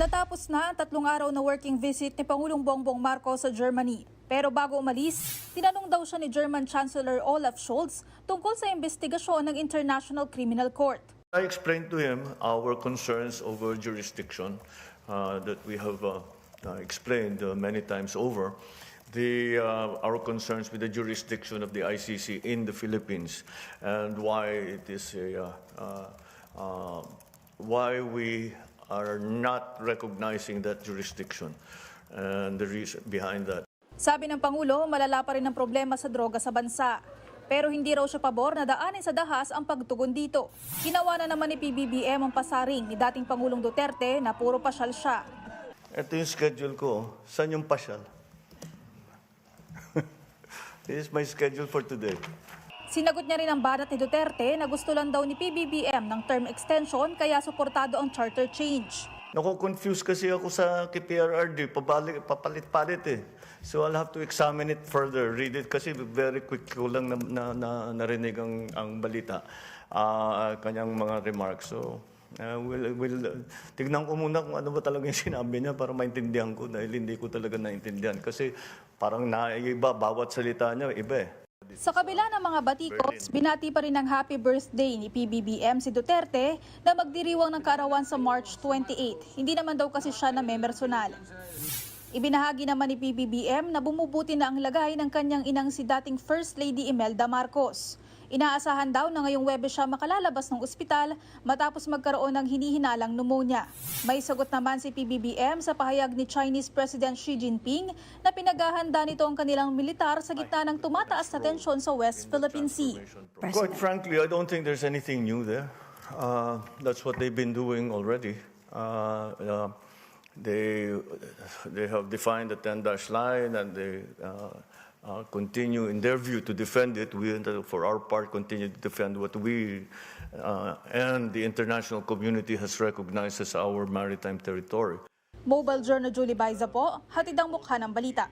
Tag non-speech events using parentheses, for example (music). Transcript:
Natapos na ang tatlong araw na working visit ni Pangulong Bongbong Marcos sa Germany. Pero bago umalis, tinanong daw siya ni German Chancellor Olaf Scholz tungkol sa investigasyon ng International Criminal Court. I explained to him our concerns over jurisdiction uh, that we have uh, uh, explained uh, many times over. The, uh, our concerns with the jurisdiction of the ICC in the Philippines and why it is a, uh, uh, uh, why we are not recognizing that jurisdiction and the reason behind that. Sabi ng Pangulo, malala pa rin ang problema sa droga sa bansa. Pero hindi raw siya pabor na daanin sa dahas ang pagtugon dito. Ginawa na naman ni PBBM ang pasaring ni dating Pangulong Duterte na puro pasyal siya. Ito yung schedule ko. Saan yung pasyal? (laughs) This is my schedule for today. Sinagot niya rin ang banat ni Duterte na gusto lang daw ni PBBM ng term extension kaya suportado ang charter change. Nako-confuse kasi ako sa KPRRD, pabalik, papalit-palit eh. So I'll have to examine it further, read it kasi very quick ko lang na, na, na narinig ang, ang balita, ah, kanyang mga remarks. So uh, we'll, we'll, tignan ko muna kung ano ba talaga yung sinabi niya para maintindihan ko dahil hindi ko talaga naintindihan. Kasi parang naiba, bawat salita niya, iba eh. Sa kabila ng mga batikos, binati pa rin ng happy birthday ni PBBM si Duterte na magdiriwang ng kaarawan sa March 28. Hindi naman daw kasi siya na may personal. Ibinahagi naman ni PBBM na bumubuti na ang lagay ng kanyang inang si dating First Lady Imelda Marcos. Inaasahan daw na ngayong Webes siya makalalabas ng ospital matapos magkaroon ng hinihinalang pneumonia. May sagot naman si PBBM sa pahayag ni Chinese President Xi Jinping na pinaghahanda nito ang kanilang militar sa gitna ng tumataas na tensyon sa West Philippine Sea. Quite frankly, I don't think there's anything new there. Uh, that's what they've been doing already. Uh, uh, they, they have defined the 10-dash line and they uh, uh, continue, in their view, to defend it. We, for our part, continue to defend what we uh, and the international community has recognized as our maritime territory. Mobile Journal Julie Baiza po, hatid ang mukha ng balita.